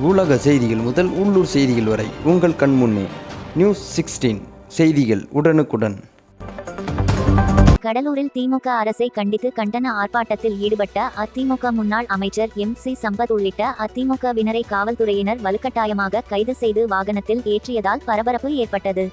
உலக செய்திகள் முதல் உள்ளூர் செய்திகள் வரை உங்கள் கண்முன்னே நியூஸ் சிக்ஸ்டீன் செய்திகள் உடனுக்குடன். கடலூரில் திமுக அரசை கண்டித்து கண்டன ஆர்ப்பாட்டத்தில் ஈடுபட்ட அதிமுக முன்னாள் அமைச்சர் எம் சி சம்பத் உள்ளிட்ட அதிமுகவினரை காவல்துறையினர் வலுக்கட்டாயமாக கைது செய்து வாகனத்தில் ஏற்றியதால் பரபரப்பு ஏற்பட்டது.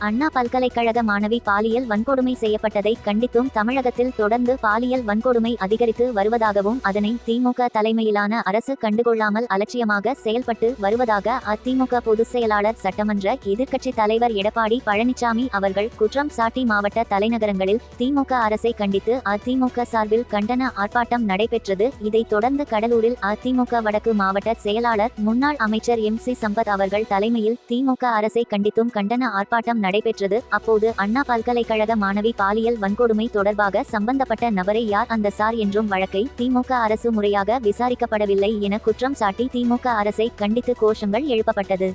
அண்ணா பல்கலைக்கழக மாணவி பாலியல் வன்கொடுமை செய்யப்பட்டதை கண்டித்தும் தமிழகத்தில் தொடர்ந்து பாலியல் வன்கொடுமை அதிகரித்து வருவதாகவும் அதனை திமுக தலைமையிலான அரசு கண்டுகொள்ளாமல் அலட்சியமாக செயல்பட்டு வருவதாக அதிமுக பொதுச் செயலாளர் சட்டமன்ற எதிர்க்கட்சி தலைவர் எடப்பாடி பழனிசாமி அவர்கள் குற்றம் சாட்டி மாவட்ட தலைநகரங்களில் திமுக அரசை கண்டித்து அதிமுக சார்பில் கண்டன ஆர்ப்பாட்டம் நடைபெற்றது. இதைத் தொடர்ந்து கடலூரில் அதிமுக வடக்கு மாவட்ட செயலாளர் முன்னாள் அமைச்சர் எம் சி சம்பத் அவர்கள் தலைமையில் திமுக அரசை கண்டித்தும் கண்டன ஆர்ப்பாட்டம் நடைபெற்றது. அப்போது அண்ணா பல்கலைக்கழக மாணவி பாலியல் வன்கொடுமை தொடர்பாக சம்பந்தப்பட்ட நபரை யார் அந்த சார் என்றும் வழக்கை திமுக அரசு முறையாக விசாரிக்கப்படவில்லை என குற்றம் சாட்டி திமுக அரசை கண்டித்து கோஷங்கள் எழுப்பப்பட்டது.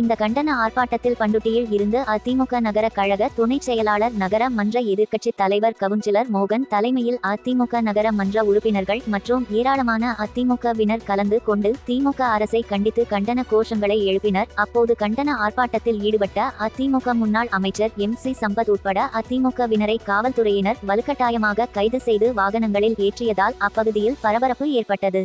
இந்த கண்டன ஆர்ப்பாட்டத்தில் பண்டுட்டியில் இருந்து அதிமுக நகர கழக துணைச் செயலாளர் நகர மன்ற எதிர்க்கட்சி தலைவர் கவுன்சிலர் மோகன் தலைமையில் அதிமுக நகர மன்ற உறுப்பினர்கள் மற்றும் ஏராளமான அதிமுகவினர் கலந்து கொண்டு திமுக அரசை கண்டித்து கண்டன கோஷங்களை எழுப்பினர். அப்போது கண்டன ஆர்ப்பாட்டத்தில் ஈடுபட்ட அதிமுக முன்னாள் அமைச்சர் எம் சி சம்பத் உட்பட அதிமுகவினரை காவல்துறையினர் வலுக்கட்டாயமாக கைது செய்து வாகனங்களில் ஏற்றியதால் அப்பகுதியில் பரபரப்பு ஏற்பட்டது.